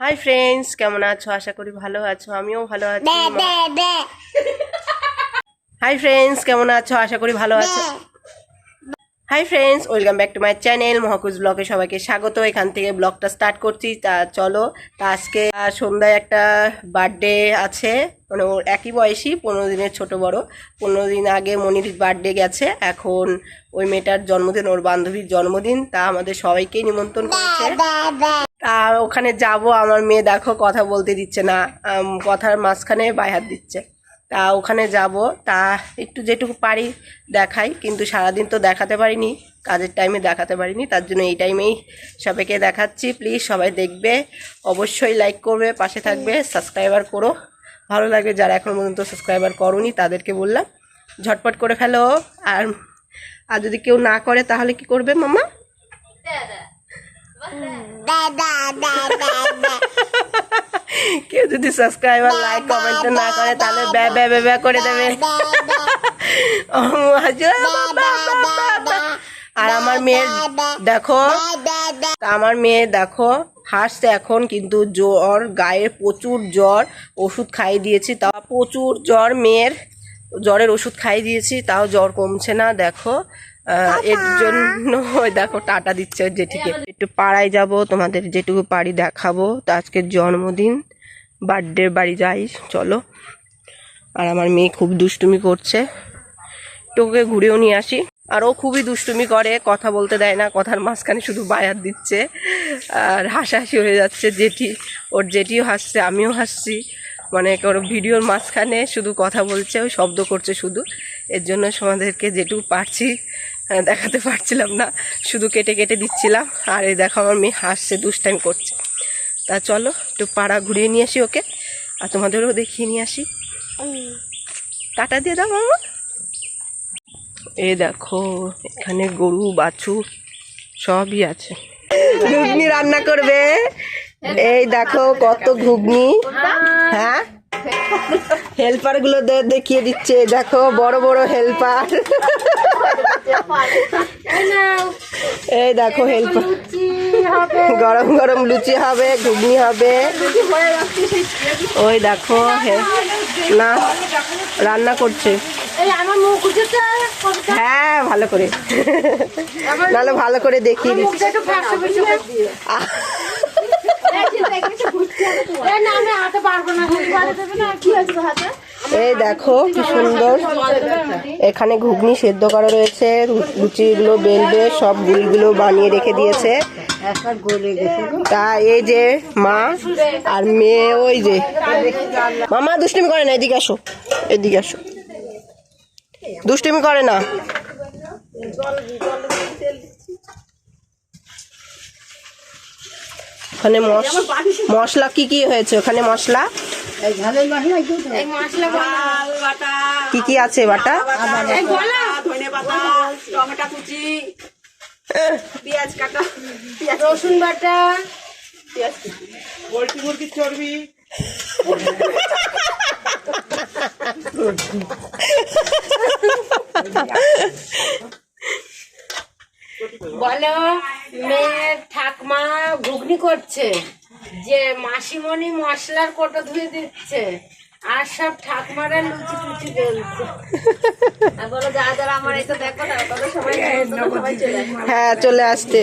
Hi friends কেমন আছো? আশা করি ভালো আছো। আমিও ভালো আছি। হাই ফ্রেন্ডস কেমন আছো? আশা করি ভালো আছো। Hi friends welcome back to my channel Mahakuj ব্লগে সবাইকে স্বাগত। এখান থেকে ব্লগটা স্টার্ট করছি। তা চলো, তা আজকে সন্ধ্যায় একটা বার্থডে আছে। মানে ওর একই বয়সী, পনেরো দিনের ছোট বড়। পনেরো দিন আগে মনির বার্থডে গেছে। এখন ওই মেয়েটার জন্মদিন, ওর বান্ধবীর জন্মদিন। তা আমাদের সবাইকেই নিমন্ত্রণ করেছে। তা ওখানে যাব। আমার মেয়ে দেখো, কথা বলতে দিচ্ছে না। কথার মাঝখানে বাই হাত দিচ্ছে। তা ওখানে যাব। তা একটু যেটুকু পারি দেখাই কিন্তু সারাদিন তো দেখাতে পারিনি কাজের টাইমে দেখাতে পারিনি তার জন্য এই টাইমেই সবাইকে দেখাচ্ছি। প্লিজ সবাই দেখবে অবশ্যই লাইক করবে পাশে থাকবে সাবস্ক্রাইবার করো। ভালো লাগে যারা এখন পর্যন্ত সাবস্ক্রাইবার করনি তাদেরকে বললাম ঝটপট করে ফেলো। আর আর যদি কেউ না করে তাহলে কি করবে মামা? কেউ যদি সাবস্ক্রাইবার লাইক কমেন্ট না করে তাহলে ব্যা ব্যা ব্যা করে দেবে। আর আমার মেয়ের দেখো আমার মেয়ে দেখো হাসছে এখন কিন্তু জ্বর গায়ে প্রচুর জ্বর ওষুধ খাইয়ে দিয়েছি তা প্রচুর জ্বর মেয়ের জ্বরের ওষুধ খাইয়ে দিয়েছি তাও জ্বর কমছে না দেখো। এর জন্য ওই দেখো টাটা দিচ্ছে জেঠিকে। একটু পাড়ায় যাব তোমাদের যেটুকু পারি দেখাবো। তা আজকের জন্মদিন বার্থডে বাড়ি যাই চলো। আর আমার মেয়ে খুব দুষ্টুমি করছে। টোকে ঘুরেও নিয়ে আসি। আর ও খুবই দুষ্টুমি করে কথা বলতে দেয় না কথার মাঝখানে শুধু বায়াত দিচ্ছে। আর হাসাহাসি হয়ে যাচ্ছে জেঠি। ওর জেঠিও হাসছে আমিও হাসছি। মানে ওর ভিডিওর মাঝখানে শুধু কথা বলছে ওই শব্দ করছে শুধু। এর জন্য আমাদেরকে যেটুকু পারছি দেখাতে পারছিলাম না। শুধু কেটে কেটে দিচ্ছিলাম। আর এই দেখো আমার মেয়ে হাসছে দুষ্টাইম করছে। তা চলো, একটু পাড়া ঘুরিয়ে নিয়ে আসি ওকে। আর তোমাদেরও দেখিয়ে নিয়ে আসি। টাটা দিয়ে দাও মামা। এ দেখো, এখানে গরু বাছু সবই আছে। ঘুগনি রান্না করবে। এই দেখো, কত ঘুগনি। হ্যাঁ? হেল্পারগুলো দেখিয়ে দিচ্ছে দেখো বড় বড় হেল্পার এই দেখো হেল্পার গরম গরম লুচি হবে ঘুগনি হবে। ওই দেখো না রান্না করছে। হ্যাঁ ভালো করে। নাহলে ভালো করে দেখিয়ে দিচ্ছি। এই দেখো, কি সুন্দর। এখানে ঘুগনি সেদ্ধ করা রয়েছে লুচিগুলো বেলবে, সব গুলগুলো বানিয়ে রেখে দিয়েছে। তা এই যে মা আর মেয়ে, ওই যে। মামা দুষ্টুমি করে না, এদিকে আসো এদিকে আসো। দুষ্টুমি করে না। ওখানে মশ- মশলা কি কি হয়েছে? ওখানে মশলা? কি কি আছে বাটা? টমেটো কুচি পেঁয়াজ কাটা রসুন বাটা। পোলট্রি মুরগির চর্বি বলো মেয়ে ঠাকমা ঘুগনি করছে যে মাসিমণি মশলার কোটো ধুয়ে দিচ্ছে আর সব ঠাকমারা লুচি টুচি বেলছে। বলো যা যারা আমার এটা দেখো না সবাই সবাই চলে হ্যাঁ চলে আসতে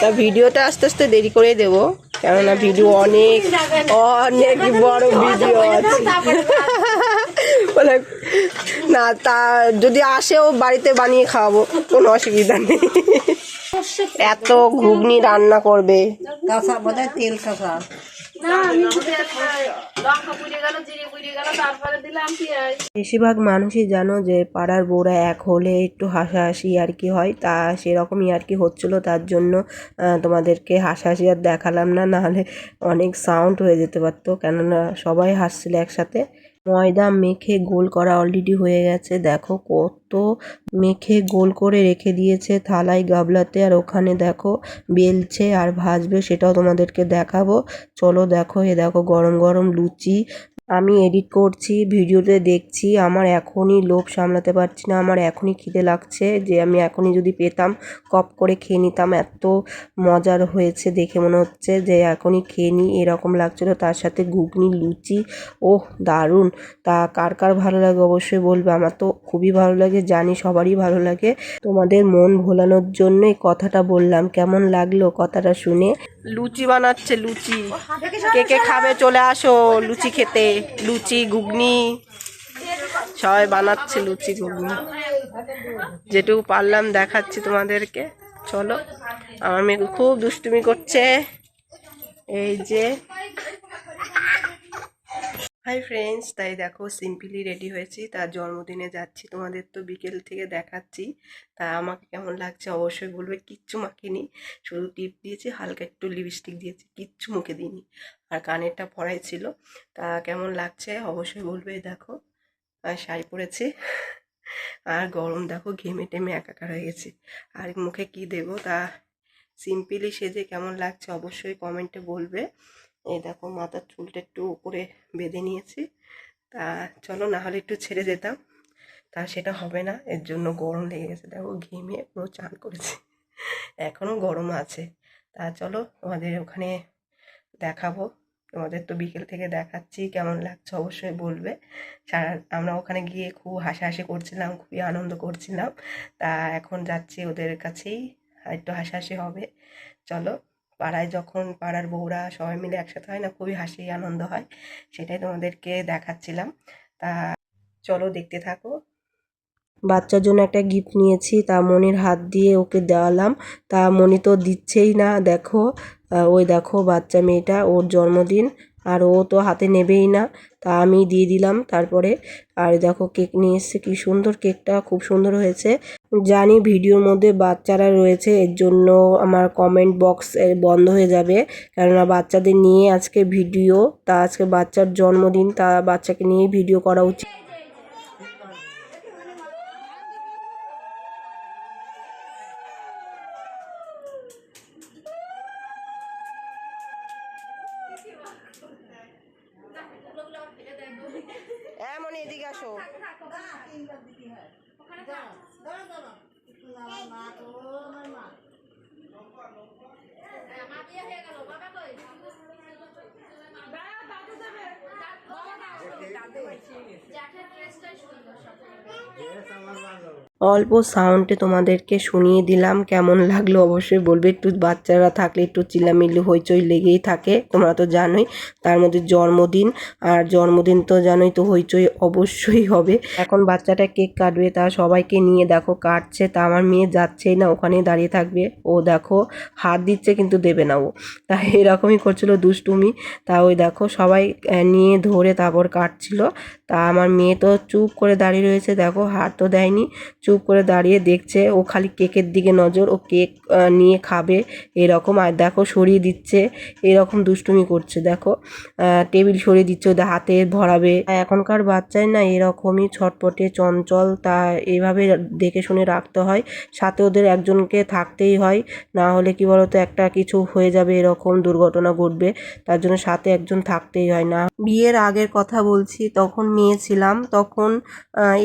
তা ভিডিওটা আস্তে আস্তে দেরি করে দেবো কেননা ভিডিও অনেক অনেক বড় ভিডিও আছে। বলে না তা যদি আসেও বাড়িতে বানিয়ে খাওয়াবো কোনো অসুবিধা নেই। এত ঘুগনি রান্না করবে। কাঁচা বোধহয় তেল কাঁচা। না আমি লঙ্কা পুড়ে গেল জিরে পুড়ে গেল তারপরে দিলাম পেঁয়াজ। বেশিরভাগ মানুষই জানো যে পাড়ার বউরা এক হলে একটু হাসাহাসি আর কি হয় তা সেরকমই আর কি হচ্ছিল তার জন্য তোমাদেরকে হাসাহাসি আর দেখালাম না নাহলে অনেক সাউন্ড হয়ে যেতে পারতো কেননা সবাই হাসছিল একসাথে। ময়দা মেখে গোল করা অলরেডি হয়ে গেছে। দেখো কত মতো মেখে গোল করে রেখে দিয়েছে থালায় গাবলাতে। আর ওখানে দেখো বেলছে আর ভাজবে, সেটাও তোমাদেরকে দেখাবো। চলো দেখো, এ দেখো গরম গরম লুচি। আমি এডিট করছি, ভিডিওতে দেখছি, আমার এখনই লোভ সামলাতে পারছি না, আমার এখনই খিদে লাগছে যে আমি এখনই যদি পেতাম, কপ করে খেয়ে নিতাম। এত মজার হয়েছে দেখে মনে হচ্ছে যে এখনই খেয়ে নিই, এরকম লাগছিল। তার সাথে ঘুগনি, লুচি, ওহ, দারুণ! তা কার কার ভালো লাগে অবশ্যই বলবে। আমার তো খুবই ভালো লাগে জানি সবারই ভালো লাগে। তোমাদের মন ভোলানোর জন্য এই কথাটা বললাম। কেমন লাগল কথাটা শুনে? লুচি বানাচ্ছে লুচি। কে কে খাবে চলে আসো লুচি খেতে। লুচি ঘুগনি। সবাই বানাচ্ছে লুচি ঘুগনি। যেটুকু পারলাম দেখাচ্ছি তোমাদেরকে। চলো আমার মেয়ে খুব দুষ্টুমি করছে। এই যে হাই ফ্রেন্ডস তাই দেখো সিম্পলি রেডি হয়েছি। তার জন্মদিনে যাচ্ছি, তোমাদের তো বিকেল থেকে দেখাচ্ছি। তা আমাকে কেমন লাগছে অবশ্যই বলবে, কিচ্ছু মাখিনি। শুধু টিপ দিয়েছি, হালকা একটু লিপস্টিক দিয়েছি, কিচ্ছু মুখে দিইনি। আর কানেরটা পরাই ছিল। তা কেমন লাগছে অবশ্যই বলবে, দেখো। আর শাড়ি পরেছি। আর গরম দেখো, ঘেমে টেমে একাকার হয়ে গেছে। আর মুখে কি দেবো? তা সিম্পলি সেজে কেমন লাগছে অবশ্যই কমেন্টে বলবে। এই দেখো মাথার চুলটা একটু উপরে বেঁধে নিয়েছি। তা চলো না হলে একটু ছেড়ে যেতাম। তা সেটা হবে না এর জন্য গরম লেগে গেছে। দেখো ঘেমে পুরো চান করেছি। এখনও গরম আছে। তা চলো তোমাদের ওখানে দেখাবো। তোমাদের তো বিকেল থেকে দেখাচ্ছি কেমন লাগছে অবশ্যই বলবে। সারা আমরা ওখানে গিয়ে খুব হাসাহাসি করছিলাম খুবই আনন্দ করছিলাম। তা এখন যাচ্ছি ওদের কাছেই আর একটু হাসাহাসি হবে। চলো পাড়ায় যখন পাড়ার বউরা সবাই মিলে একসাথে হয় না, খুবই হাসি আনন্দ হয়, সেটাই তোমাদেরকে দেখাচ্ছিলাম। তা চলো দেখতে থাকো। বাচ্চার জন্য একটা গিফট নিয়েছি, তা মনির হাত দিয়ে ওকে দেওয়ালাম। তা মনি তো দিচ্ছেই না, দেখো। ওই দেখো বাচ্চা মেয়েটা, ওর জন্মদিন, আর ও তো হাতে নেবেই না। তা আমি দিয়ে দিলাম তারপরে। আর দেখো কেক নিয়ে এসছে, কি সুন্দর কেকটা, খুব সুন্দর হয়েছে। জানি ভিডিওর মধ্যে বাচ্চারা রয়েছে, এর জন্য আমার কমেন্ট বক্স বন্ধ হয়ে যাবে। কেননা বাচ্চাদের নিয়ে আজকে ভিডিও, তা আজকে বাচ্চার জন্মদিন, তা বাচ্চাকে নিয়ে ভিডিও করা উচিত। জ্যাঠার ড্রেসটাই সুন্দর সকলের অল্প সাউন্ডে তোমাদেরকে শুনিয়ে দিলাম, কেমন লাগল অবশ্যই বলবে। একটু বাচ্চারা থাকলে একটু চিল্লামিল্লি হইচই লেগেই থাকে, তোমরা তো জানোই। তার মধ্যে জন্মদিন, আর জন্মদিন তো জানোই তো হইচই অবশ্যই হবে। এখন বাচ্চাটা কেক কাটবে, তা সবাইকে নিয়ে দেখো, কাটছে, তা আমার মেয়ে যাচ্ছেই না, ওখানেই দাঁড়িয়ে থাকবে। ও দেখো, হাত দিচ্ছে কিন্তু দেবে না ও। তা এরকমই করছিল দুষ্টুমি। তা ওই দেখো, সবাই নিয়ে ধরে তারপর কাটছিল। তা আমার মেয়ে তো চুপ করে দাঁড়িয়ে রয়েছে, দেখো, হাত তো দেয়নি। চুপ করে দাঁড়িয়ে দেখছে ও খালি কেকের দিকে নজর, ও কেক নিয়ে খাবে এরকম। আর দেখো সরিয়ে দিচ্ছে, এরকম দুষ্টুমি করছে। দেখো টেবিল সরিয়ে দিচ্ছে, ওদের হাতে ভরাবে। এখনকার বাচ্চাই না এরকমই ছটপটে, চঞ্চল, তা এভাবে দেখে শুনে রাখতে হয়। সাথে ওদের একজনকে থাকতেই হয়, না হলে কি বলতো, একটা কিছু হয়ে যাবে, এরকম দুর্ঘটনা ঘটবে। তার জন্য সাথে একজন থাকতেই হয় না। বিয়ের আগের কথা বলছি, তখন মেয়ে ছিলাম তখন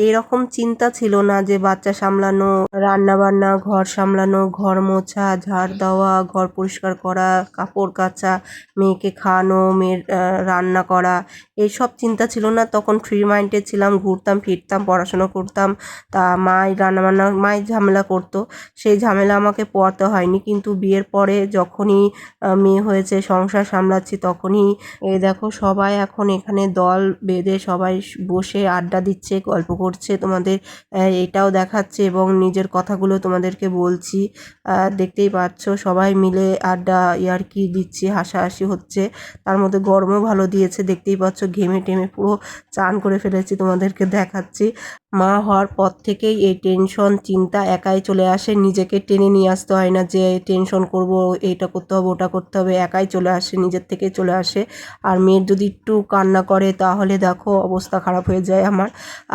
এরকম চিন্তা ছিল না যে বাচ্চা সামলানো রান্না বান্না ঘর সামলানো, ঘর মোছা, ঝাড় দেওয়া, ঘর পরিষ্কার করা, কাপড় কাচা, মেয়েকে খাওয়ানো, মেয়ের রান্না করা, এইসব চিন্তা ছিল না। তখন ফ্রি মাইন্ডে ছিলাম, ঘুরতাম, ফিরতাম, পড়াশোনা করতাম। তা মাই রান্নাবান্না, মাই ঝামেলা করতো। সেই ঝামেলা আমাকে পোয়াতে হয়নি। কিন্তু বিয়ের পরে যখনই মেয়ে হয়েছে, সংসার সামলাচ্ছি তখনই, এই দেখো সবাই এখন এখানে দল বেঁধে সবাই বসে আড্ডা দিচ্ছে, গল্প করছে। তোমাদের এটাও দেখাচ্ছে এবং নিজের কথাগুলো তোমাদেরকে বলছি। দেখতেই পাচ্ছ, সবাই মিলে আড্ডা ইয়ার্কি দিচ্ছি, হাসাহাসি হচ্ছে। তার মধ্যে গরমও ভালো দিয়েছে, দেখতেই পাচ্ছ, ঘেমে টেমে পুরো চান করে ফেলেছি তোমাদেরকে দেখাচ্ছি। মা হওয়ার পর থেকেই এই টেনশন, চিন্তা একাই চলে আসে। নিজেকে টেনে নিয়ে আসতে হয় না যে টেনশন করব, এইটা করতে হবে, ওটা করতে হবে, একাই চলে আসে, নিজের থেকে চলে আসে। আর মেয়ের যদি একটু কান্না করে, তাহলে দেখো অবস্থা খারাপ হয়ে যায় আমার।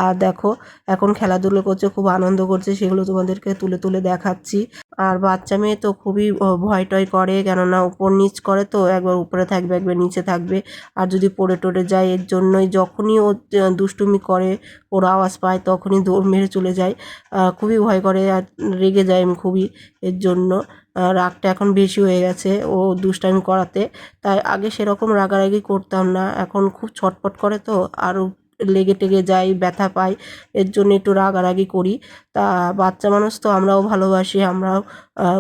আর দেখো, এখন খেলাধুলো করছে, খুব আনন্দ করছে, সেগুলো তোমাদেরকে তুলে তুলে দেখাচ্ছি। আর বাচ্চা মেয়ে তো খুবই ভয় টয় করে, কেননা উপর নিচ করে তো, একবার উপরে থাকবে, একবার নিচে থাকবে। আর যদি পড়ে টড়ে যায়, এর জন্যই যখনই ও দুষ্টুমি করে, ওর আওয়াজ পায় তখনই দৌড় মেরে চলে যায়। খুবই ভয় করে আর রেগে যায় আমি খুবই এর জন্য। রাগটা এখন বেশি হয়ে গেছে ও দুষ্টামি করাতে। তাই আগে সেরকম রাগারাগি করতাম না। এখন খুব ছটপট করে তো, আরও লেগে টেগে যাই, ব্যথা পাই, এর জন্য একটু রাগারাগি করি। তা বাচ্চা মানুষ তো আমরাও ভালোবাসি, আমরাও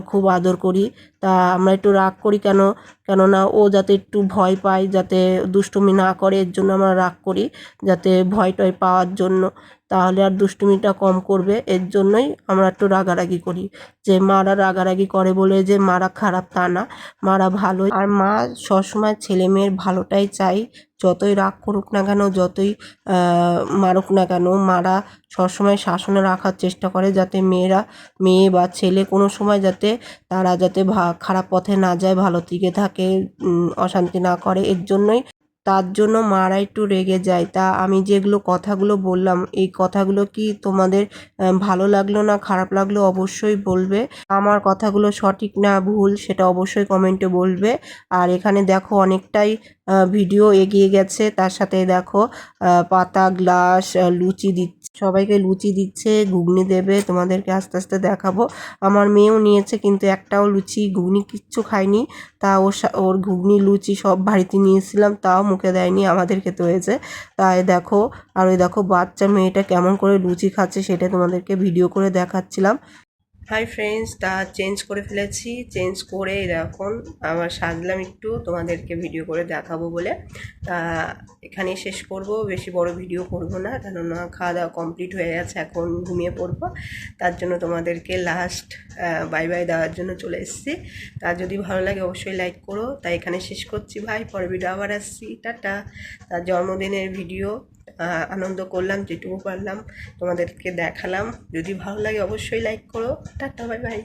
খুব আদর করি। তা আমরা একটু রাগ করি কেন? কেননা ও যাতে একটু ভয় পায়, যাতে দুষ্টুমি না করে, এর জন্য আমরা রাগ করি, যাতে ভয় টয় পাওয়ার জন্য। তাহলে আর দুষ্টুমিটা কম করবে, এর জন্যই আমরা একটু রাগারাগি করি। যে মারা রাগারাগি করে বলে যে মারা খারাপ তা না, মারা ভালো। আর মা সবসময় ছেলে মেয়ের ভালোটাই চাই, যতই রাগ করুক না কেন, যতই মারুক না কেন, মারা সবসময় শাসনে রাখার চেষ্টা করে যাতে মেয়েরা, মেয়ে বা ছেলে কোনো সময় যাতে তারা যাতে খারাপ পথে না যায়, ভালো দিকে থাকে অশান্তি না করে, এর জন্যই তার জন্য মারা একটু রেগে যায়। তা আমি যেগুলো কথাগুলো বললাম, এই কথাগুলো কি তোমাদের ভালো লাগল না খারাপ লাগল অবশ্যই বলবে। আমার কথাগুলো সঠিক না ভুল সেটা অবশ্যই কমেন্টে বলবে। আর এখানে দেখো অনেকটাই ভিডিও এগিয়ে গেছে। তার সাথে দেখো পাতা, গ্লাস লুচি দিচ্ছে। সবাইকে লুচি দিচ্ছে, ঘুগনি দেবে, তোমাদেরকে আস্তে আস্তে দেখাবো। আমার মেয়েও নিয়েছে, কিন্তু একটাও লুচি, ঘুগনি কিচ্ছু খায়নি। তা ওর ওর ঘুগনি, লুচি সব বাড়িতে নিয়েছিলাম, তাও মুখে দেয়নি, আমাদের খেতে হয়েছে। তাই দেখো, আর ওই দেখো বাচ্চা মেয়েটা কেমন করে লুচি খাচ্ছে সেটা তোমাদেরকে ভিডিও করে দেখাচ্ছিলাম। হাই ফ্রেন্ডস তা চেঞ্জ করে ফেলেছি। চেঞ্জ করে এই দেখুন আবার সাজলাম একটু, তোমাদেরকে ভিডিও করে দেখাবো বলে। তা এখানেই শেষ করব, বেশি বড় ভিডিও করব না, কেননা খাওয়া দাওয়া কমপ্লিট হয়ে গেছে, এখন ঘুমিয়ে পড়ব। তার জন্য তোমাদেরকে লাস্ট বাই বাই দেওয়ার জন্য চলে এসেছি। তা যদি ভালো লাগে অবশ্যই লাইক করো। তাই এখানে শেষ করছি, ভাই। পরে ভিডিও আবার আসছি। টাটা। তার জন্মদিনের ভিডিও আনন্দ করলাম, যেটুকু পারলাম তোমাদেরকে দেখালাম। যদি ভালো লাগে অবশ্যই লাইক করো। Tata bye bye